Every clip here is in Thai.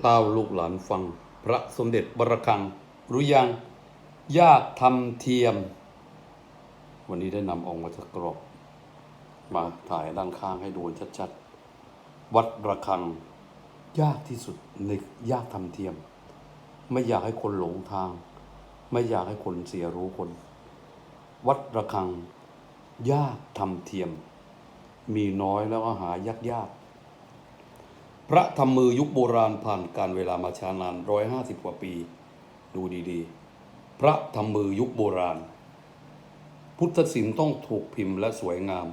เล่าลูกหลานฟัง พระสมเด็จบรคัง รู้ยังยากทำเทียม วันนี้ได้นำออกมาจากกรอบ มาถ่ายด้านข้างให้ดูชัดๆ วัดระฆัง ยากที่สุดในยากทำเทียม ไม่อยากให้คนหลงทาง ไม่อยากให้คนเสียรู้คน วัดระฆังยากทำเทียม มีน้อยแล้วก็หายากยากๆ พระทำมือยุคโบราณผ่านการเวลามาช้านานร้อยห้าสิบกว่าปี ดูดีๆ พระทำมือยุคโบราณ พุทธศิลป์ต้องถูกพิมพ์และสวยงาม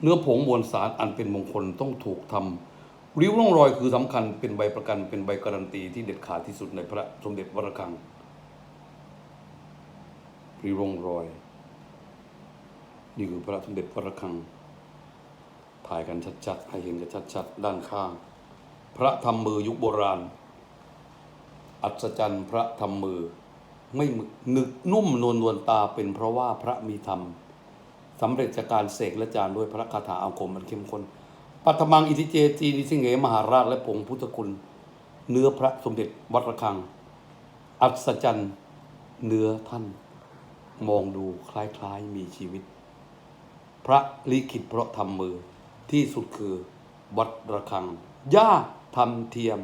เนื้อผงมวลสารอันเป็นมงคลต้องถูกทำริ้วร่องรอยคือสำคัญเป็นใบประกันเป็นใบการันตีที่เด็ดขาดที่สุดในพระสมเด็จวรคังริ้วร่องรอย นี่คือพระสมเด็จวรคัง ถ่ายกันชัดๆ ให้เห็นกันชัดๆ ด้านข้าง พระทำมือยุคโบราณ อัศจรรย์พระทำมือ ไม่หนึกนุ่มนวลนวลตาเป็นเพราะว่าพระมีธรรมสำเร็จจากการเสกและจารด้วยพระคาถาอาคมมันเข้มข้นปัทมังอิทิเจจีนิสิงเหมหาราชและผงพุทธคุณ เนื้อพระสมเด็จวัดระฆัง อัศจรรย์เนื้อท่าน มองดูคล้ายๆมีชีวิต พระลิขิตเพราะทำมือที่สุดคือวัดระฆังยา ทำเทียม